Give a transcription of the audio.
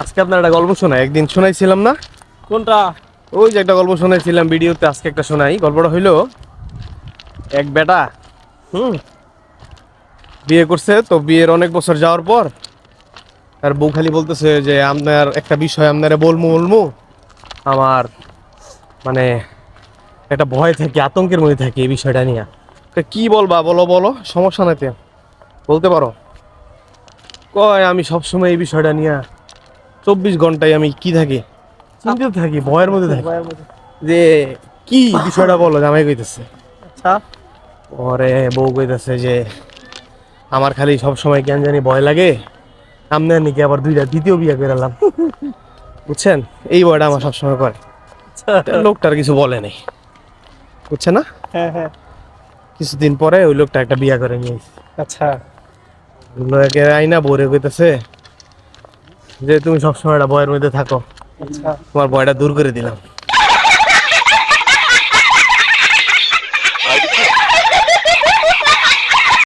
আজকে আপনার একটা গল্প শোনাই। একদিন শোনাইছিলাম না? কোনটা? ওই যে একটা গল্প শোনাইছিলাম ভিডিওতে আজকে একটা শোনাই। গল্পটা হইল এক বেটা হুম বিয়ে করছে তো বিয়ের অনেক বছর যাওয়ার পর তার বউ খালি বলতেছে যে আপনার একটা বিষয় আপনারা বলমু বলমু। আমার মানে একটা ভয় থাকে আতঙ্কের মধ্যে থাকে এই বিষয়টা নিয়ে। তা কি বলবা? বলো বলো সমস্যা নাই। বলতে পারো। কয় আমি সবসময় এই বিষয়টা নিয়ে চব্বিশ ঘন্টায় আমি কি থাকি? চিন্তিত থাকি ভয়ের মধ্যে থাকি। যে কি বিষয়টা বলো জামাই কইতেছে। আচ্ছা। পরে বউ কইতেছে যে আমার খালি সব সময় কেন জানি ভয় লাগে। আপনার নাকি আবার দুইটা দ্বিতীয় বিয়ে করলাম বুঝছেন? এই বয়টা আমার সবসময় করে। তা লোকটার কিছু বলে নাই। বুঝছে না? হ্যাঁ হ্যাঁ। কিছুদিন পরে ওই লোকটা একটা বিয়ে করে নিয়ে এসেছে। আচ্ছা। লোকের আইনা বরে কইতেছে যে তুমি সবসময় একটা বয়ের মধ্যে থাকো। আচ্ছা। তোমার বয়টা দূর করে দিলাম।